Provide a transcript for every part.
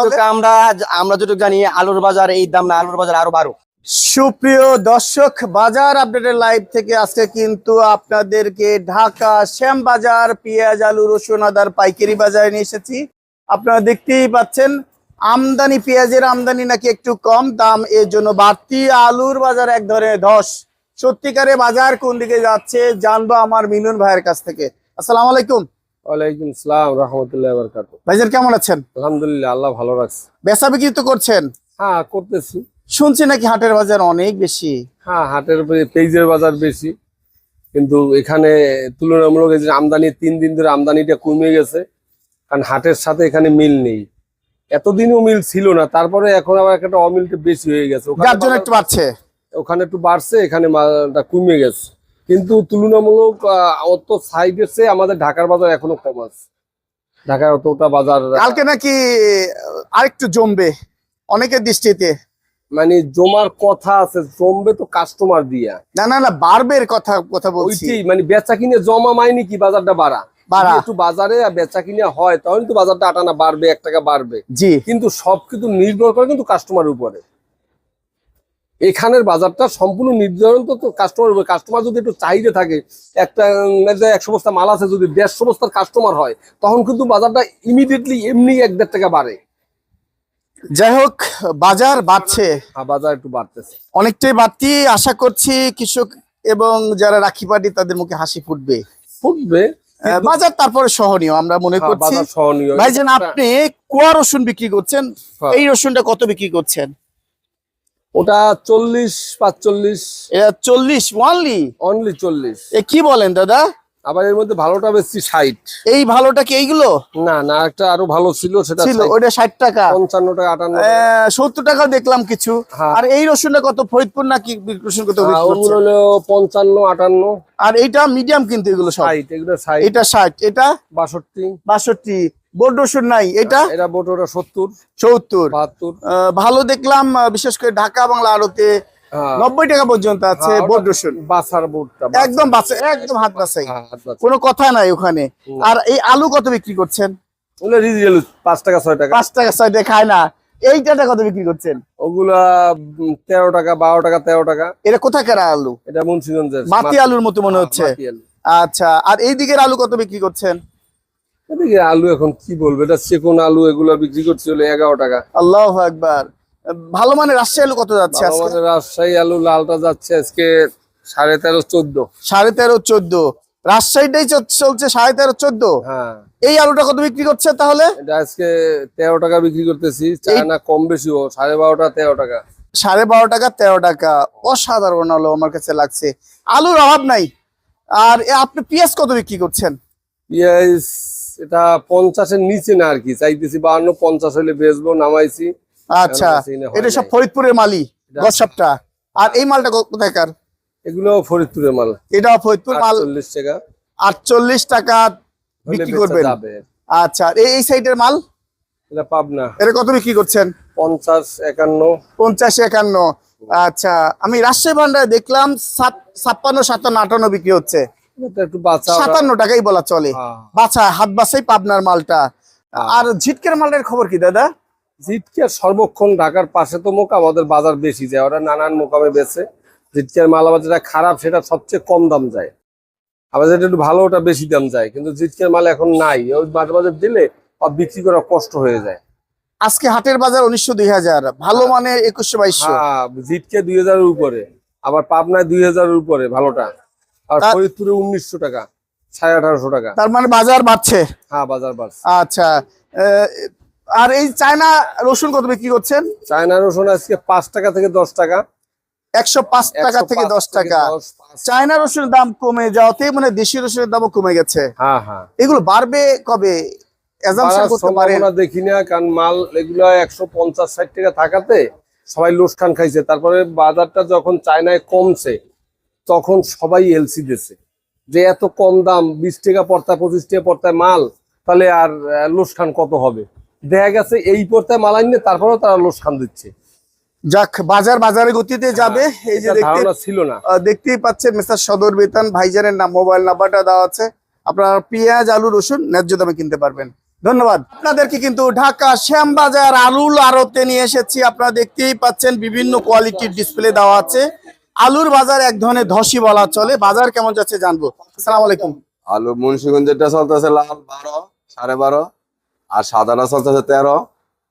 আমরা আমরা যেটুকু জানি আলুর বাজার এই দাম না আলুর বাজার আরও বারো সুপ্রিয় দর্শক বাজার আপডেটের লাইভ থেকে আজকে কিন্তু আপনাদেরকে ঢাকা শ্যাম বাজার পেঁয়াজ আলু রসুন আদার পাইকারি বাজারে নিয়ে এসেছি। আপনারা দেখতেই পাচ্ছেন আমদানি পেঁয়াজের আমদানি নাকি একটু কম দাম এর জন্য বাড়তি। আলুর বাজার এক ধরনের ধস সত্যিকারে বাজার কোন দিকে যাচ্ছে জানব আমার মিলন ভাইয়ের কাছ থেকে। আসসালামু আলাইকুম। ওয়ালাইকুম সালাম রহমতুল্লাহ বরকাত ভাইজান কেমন আছেন? আলহামদুলিল্লাহ আল্লাহ ভালো রাখছে। বেচা বিক্রি তো করছেন? হ্যাঁ করতেছি। শুনছি নাকি হাটের বাজার অনেক বেশি? হ্যাঁ হাটের পেঁয়াজের বাজার বেশি। কিন্তু এখানে তুলনামূলক এই যে আমদানি তিন দিন ধরে আমদানিটা কমে গেছে। কারণ হাটের সাথে এখানে মিল নেই। এতদিনও মিল ছিল না তারপরে এখন আবার একটা অমিলটা বেশি হয়ে গেছে। ওখানে যার জন্য একটু বাড়ছে। ওখানে একটু বাড়ছে এখানে মালটা কমে গেছে। কিন্তু তুলনামূলক অত সাইডের চেয়ে আমাদের ঢাকার বাজার এখনও কম আছে। ঢাকার অতটা বাজার কালকে নাকি আরেকটু জমবে অনেকের দৃষ্টিতে। মানে জমার কথা আছে জমবে তো কাস্টমার দিয়া। না না না বাড়বের কথা কথা বলছি। মানে বেচা কিনে জমা মাইনি কি বাজারটা বাড়া? বাড়া। একটু বাজারে বেচা কিনে হয় তখন তো বাজারটা আটানা বাড়বে এক টাকা বাড়বে। জি। কিন্তু সব কিছু নির্ভর করে কিন্তু কাস্টমারের উপরে। এখানের বাজারটা সম্পূর্ণ নির্ধারণ তো কাস্টমার কাস্টমার যদি একটু চাহিদা থাকে একটা একশো বস্তা মাল আছে যদি দেড়শো বস্তার কাস্টমার হয় তখন কিন্তু বাজারটা ইমিডিয়েটলি এমনি এক দেড় টাকা বাড়ে। যাই হোক বাজার বাড়ছে। বাজার একটু বাড়তেছে। অনেকটাই বাড়তি। আশা করছি কৃষক এবং যারা রাখি পাটি তাদের মুখে হাসি ফুটবে। ফুটবে বাজার তারপরে সহনীয় আমরা মনে হ্যাঁ, করছি। ভাইজান আপনি কুয়া রসুন বিক্রি করছেন? হ্যাঁ। এই রসুনটা কত বিক্রি করছেন? ওটা চল্লিশ পাঁচচল্লিশ। এটা চল্লিশ ওয়ানলি অনলি চল্লিশ। এ কি বলেন দাদা? আবার এর মধ্যে ভালোটা বেশি ষাট। এই ভালোটা কি এইগুলো? না না একটা আরও ভালো ছিল সেটা ছিল 60, ওটা ষাট টাকা। পঞ্চান্ন টাকা আটান্ন সত্তর টাকা দেখলাম কিছু। হ্যাঁ। আর এই রসুনটা কত? ফরিদপুর নাকি রসুন কত? হলো পঞ্চান্ন আটান্ন। আর এইটা মিডিয়াম কিন্তু এগুলো ষাট এগুলো ষাট। এটা ষাট এটা? বাষট্টি। বাষট্টি। বোর্ড রসুন নাই এটা? এটা সত্তর বাহাত্তর। ভালো দেখলাম বিশেষ করে ঢাকা বাংলা আড়তে হ্যাঁ, নব্বই টাকা পর্যন্ত আছে হ্যাঁ, বোর্ড রসুন বোটটা একদম বাসে একদম হাত বাসাই হ্যাঁ। কোনো কথা নাই ওখানে। আর এই আলু কত বিক্রি করছেন? পাঁচ টাকা ছয় টাকা। পাঁচ টাকা ছয় টাকা খায় না। এইটাটা কত বিক্রি করছেন? ওগুলা তেরো টাকা বারো টাকা তেরো টাকা। এটা কোথাকার আলু? এটা মুন্সিগঞ্জের মাটি আলুর মতো মনে হচ্ছে। আচ্ছা আর এই দিকের আলু কত বিক্রি করছেন? এদিকে আলু এখন কি বলবে? এটা চেকন আলু এগুলো বিক্রি করছে হলো এগারো টাকা। আল্লাহ একবার ভালো মানে রাজশাহী আলু কত যাচ্ছে আমাদের রাজশাহী আলু লালটা যাচ্ছে আজকে সাড়ে তেরো চোদ্দ। সাড়ে তেরো চোদ্দ। রাজশাহীটাই চলছে সাড়ে তেরো চোদ্দ। হ্যাঁ। এই আলুটা কত বিক্রি করছে তাহলে? আজকে তেরো টাকা বিক্রি করতেছি। কম বেশি ও সাড়ে বারোটা তেরো টাকা। সাড়ে বারো টাকা তেরো টাকা। অসাধারণ আলু আমার কাছে লাগছে। আলুর অভাব নাই। আর আপনি পেঁয়াজ কত বিক্রি করছেন? পেঁয়াজ এটা পঞ্চাশের নিচে না আর কি চাইতেছি বাহান্ন পঞ্চাশ হলে বেচবো নামাইছি। আচ্ছা এটা সব ফরিদপুরের মালি গসবটা আর এই মালটা কো- কোথায়কার এগুলো ফরিদপুরের মাল। এটা ফরিদপুর মাল। চল্লিশ টাকা। আটচল্লিশ টাকা বিক্রি বেচা করবেন। আচ্ছা এই সাইডের মাল? এটা পাবনা। এটা কত বিক্রি করছেন? পঞ্চাশ একান্ন। পঞ্চাশ একান্ন। আচ্ছা আমি রাজশাহী ভান্ডারে দেখলাম ছাপ্পান্ন সাতান্ন আটান্ন বিক্রি হচ্ছে। সাতান্ন টাকাই বলা চলে। হ্যাঁ। বাছা হাত বাছাই পাবনার মালটা। আর ঝিটকের মালের খবর কি দাদা? জিটকিয়ার সর্বক্ষণ ঢাকার পাশে তো মুখ আমাদের বাজার বেশি যায় ওরা নানান মোকামে বেছে জিটকিয়ার মাল আবার যেটা খারাপ সেটা সবচেয়ে কম দাম যায়। আবার যেটা একটু ভালো ওটা বেশি দাম যায়। কিন্তু জিটকিয়ার মাল এখন নাই ওই মাঝে মাঝে দিলে বিক্রি করা কষ্ট হয়ে যায়। আজকে হাটের বাজার উনিশশো দুই হাজার। ভালো মানে একুশশো বাইশশো। হ্যাঁ জিটকে দুই হাজারের উপরে আবার পাবনায় দুই হাজারের উপরে ভালোটা। আর ফরিদপুরে উনিশশো টাকা সাড়ে আঠারোশো টাকা। তার মানে বাজার বাড়ছে? হ্যাঁ বাজার বাড়ছে। আচ্ছা আর এই চায়না রসুন কত বিক্রি করছেন? চায়না রসুন আজকে পাঁচ টাকা থেকে দশ টাকা। একশো পাঁচ টাকা থেকে দশ টাকা। চায়না রসুনের দাম কমে যাওয়াতে মানে দেশি রসুনের দামও কমে গেছে। হ্যাঁ হ্যাঁ। এগুলো বাড়বে কবে? দেখি না কারণ মাল এগুলো একশো পঞ্চাশ ষাট টাকা থাকাতে সবাই লোসখান খাইছে। তারপরে বাজারটা যখন চায়নায় কমছে তখন সবাই এলসি দিছে যে এত কম দাম বিশ টাকা পড়তায় পঁচিশ টাকা পড়তায় মাল তাহলে আর লোসখান কত হবে? দেখা গেছে এই পড়তায় মাল আনলে তারপরেও তারা লোসখান দিচ্ছে। যাক বাজার বাজারে গতিতে যাবে। এই যে ছিল না। দেখতেই পাচ্ছেন মিস্টার সদর বেতন ভাইজানের নাম মোবাইল নাম্বারটা দেওয়া আছে। আপনার পেঁয়াজ আলু রসুন ন্যায্য দামে কিনতে পারবেন। ধন্যবাদ। আপনাদেরকে কিন্তু ঢাকা শ্যামবাজার আলুর আড়তে নিয়ে এসেছি। আপনারা দেখতেই পাচ্ছেন বিভিন্ন কোয়ালিটির ডিসপ্লে দেওয়া আছে। আলুর বাজার এক ধরনের ধসি বলা চলে। বাজার কেমন যাচ্ছে জানব। আসসালামু আলাইকুম। আলু মুন্সিগঞ্জেরটা চলতেছে লাল বারো সাড়ে বারো আর সাদাটা চলতেছে তেরো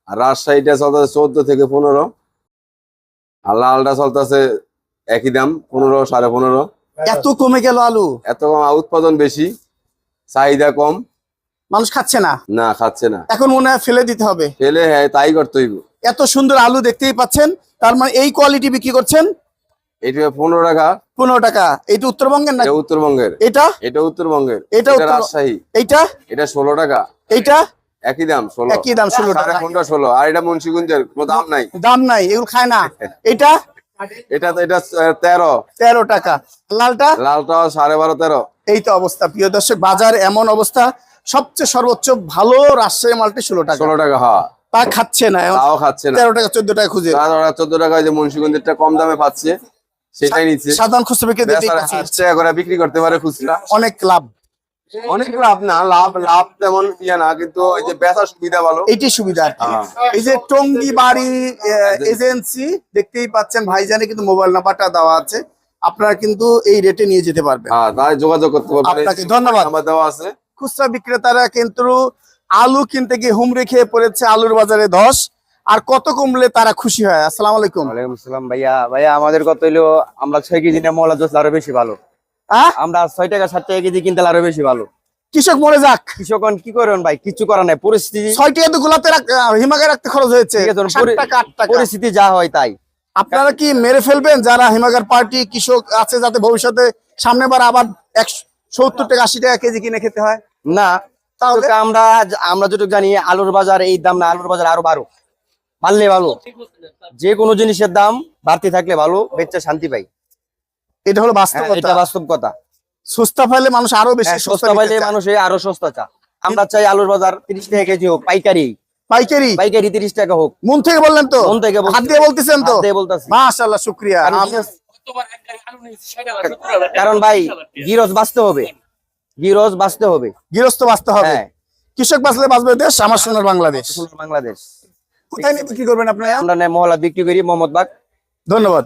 আর রাজশাহীটা চলতেছে চোদ্দ থেকে পনেরো আর লালটা চলতেছে একই দাম পনেরো সাড়ে পনেরো। এত কমে গেল আলু? এত কম উৎপাদন বেশি চাহিদা কম। মানুষ খাচ্ছে না? না খাচ্ছে না। এখন মনে হয় ফেলে দিতে হবে। ফেলে হ্যাঁ তাই করতে হইব এত সুন্দর আলু দেখতেই পাচ্ছেন। তার মানে এই কোয়ালিটি বিক্রি করছেন? এটা পনেরো টাকা। পনেরো টাকা। এইটা উত্তরবঙ্গের না উত্তরবঙ্গের। এটা? এটা উত্তরবঙ্গের। এটা এটা রাজশাহী। এইটা? এটা ষোলো টাকা। এইটা? একই দাম ষোলো। একই দাম, 16 টাকা। সাড়ে ষোলো। আর এটা মুন্সিগঞ্জের কোনো দাম নাই। দাম নাই এগুলো খায় না। এটা? এটা এটা তেরো। তেরো টাকা। লালটা? লালটা সাড়ে বারো তেরো। এই তো অবস্থা। প্রিয় দর্শক বাজার এমন অবস্থা। সবচেয়ে সর্বোচ্চ ভালো রাজশাহী মালটি ষোলো টাকা। ষোলো টাকা হ্যাঁ। তা খাচ্ছে না। তাও খাচ্ছে না। তেরো টাকা চোদ্দ টাকা খুঁজে। তার ওরা চোদ্দ টাকা যে মুন্সিগঞ্জেরটা কম দামে পাচ্ছে। সেটাই নিচ্ছে সাধারণ খুচরা বিক্রেতা করে বিক্রি করতে পারে খুচরা। অনেক লাভ। অনেক লাভ না লাভ লাভ তেমন ইয়ে না কিন্তু ওই যে বেচার সুবিধা ভালো। এইটি সুবিধা। হ্যাঁ। এই যে টঙ্গি বাড়ি এজেন্সি দেখতেই পাচ্ছেন ভাইজানে কিন্তু মোবাইল নাম্বারটা দেওয়া আছে। আপনারা কিন্তু এই রেটে নিয়ে যেতে পারবেন। হ্যাঁ তাই যোগাযোগ করতে পারবেন। আপনাকে ধন্যবাদ। আমার দেওয়া আছে। খুচরা বিক্রেতারা কিন্তু আলু কিনতে গিয়ে হুমড়ি খেয়ে পড়েছে আলুর বাজারে ধস। আর কত কমলে তারা খুশি হয়? আসসালামু আলাইকুম। ওয়ালাইকুম আসসালাম ভাইয়া। ভাইয়া আমাদের কত হইল আমরা ছয় কেজি না মলা দোষ আরও বেশি ভালো। আহ? আমরা ছয় টাকা সাত টাকা কেজি কিনতে আরও বেশি ভালো। কৃষক মরে যাক। কৃষকগণ কি করেন ভাই? কিছু করার নাই। পরিস্থিতি ছয় টাকা তো গোলাতে হিমাগারে রাখতে খরচ হয়েছে। টাকা আট টাকা। পরিস্থিতি যা হয় তাই। আপনারা কি মেরে ফেলবেন? যারা হিমাগার পার্টি কৃষক আছে যাতে ভবিষ্যতে সামনে বার আবার একশো সত্তর টাকা আশি টাকা কেজি কিনে খেতে হয়? না তাহলে? আমরা আমরা যেটুকু জানি আলুর বাজার এই দাম না আলুর বাজার আরও বাড়ো বাড়লে ভালো। যে কোনো জিনিসের দাম বাড়তে থাকলে ভালো বেচে শান্তি পাই। এটা হলো হ্যাঁ, বাস্তবতা। এটা বাস্তব কথা। সস্তা পাইলে মানুষ আরও বেশি হ্যাঁ, সস্তা পাইলে মানুষ আরও সস্তা চা আমরা চাই আলুর বাজার তিরিশ টাকা কেজি হোক পাইকারি। পাইকারি? পাইকারি তিরিশ টাকা হোক। মন থেকে বললেন তো? মন থেকে হাত দিয়ে বলতেছেন তো? মাশাআল্লাহ শুক্রিয়া। কারণ ভাই গিরজ বাঁচতে হবে। গিরজ বাঁচতে হবে। গৃহস্থ বাঁচতে হবে। হ্যাঁ। কৃষক বাঁচলে বাঁচবে দেশ আমার সোনার বাংলাদেশ। বাংলাদেশ। কোথায় বিক্রি করবেন আপনারা আমরা নেয় মহলা বিক্রি করি মোহাম্মদ বাগ। ধন্যবাদ।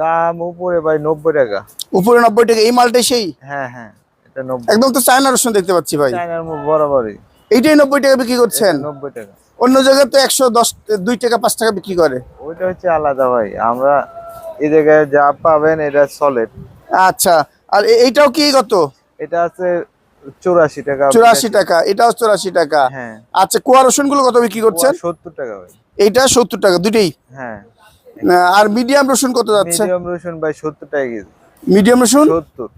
দাম উপরে ভাই নব্বই টাকা। উপরে নব্বই টাকা এই মালটাই সেই? হ্যাঁ হ্যাঁ এটা নব্বই। একদম তো চায়না রসুন দেখতে পাচ্ছি ভাই। চায়নার মুখ বরাবরই। এইটাই নব্বই টাকা বিক্রি করছেন? নব্বই টাকা। অন্য জায়গায় তো একশো দশ দুই টাকা পাঁচ টাকা বিক্রি করে। ওইটা হচ্ছে আলাদা ভাই। আমরা এই জায়গায় যা পাবেন এটা সলিড আচ্ছা আর এইটাও কি কত? এটা আছে চুরাশি টাকা। চুরাশি টাকা এটাও চুরাশি টাকা। হ্যাঁ। আচ্ছা কুয়া রসুনগুলো কত বিক্রি করছেন? সত্তর টাকা ভাই। এইটা সত্তর টাকা দুটেই হ্যাঁ। আর মিডিয়াম রসুন কত যাচ্ছে? মিডিয়াম রসুন ভাই সত্তর টাকা কেজি। মিডিয়াম রসুন? সত্তর।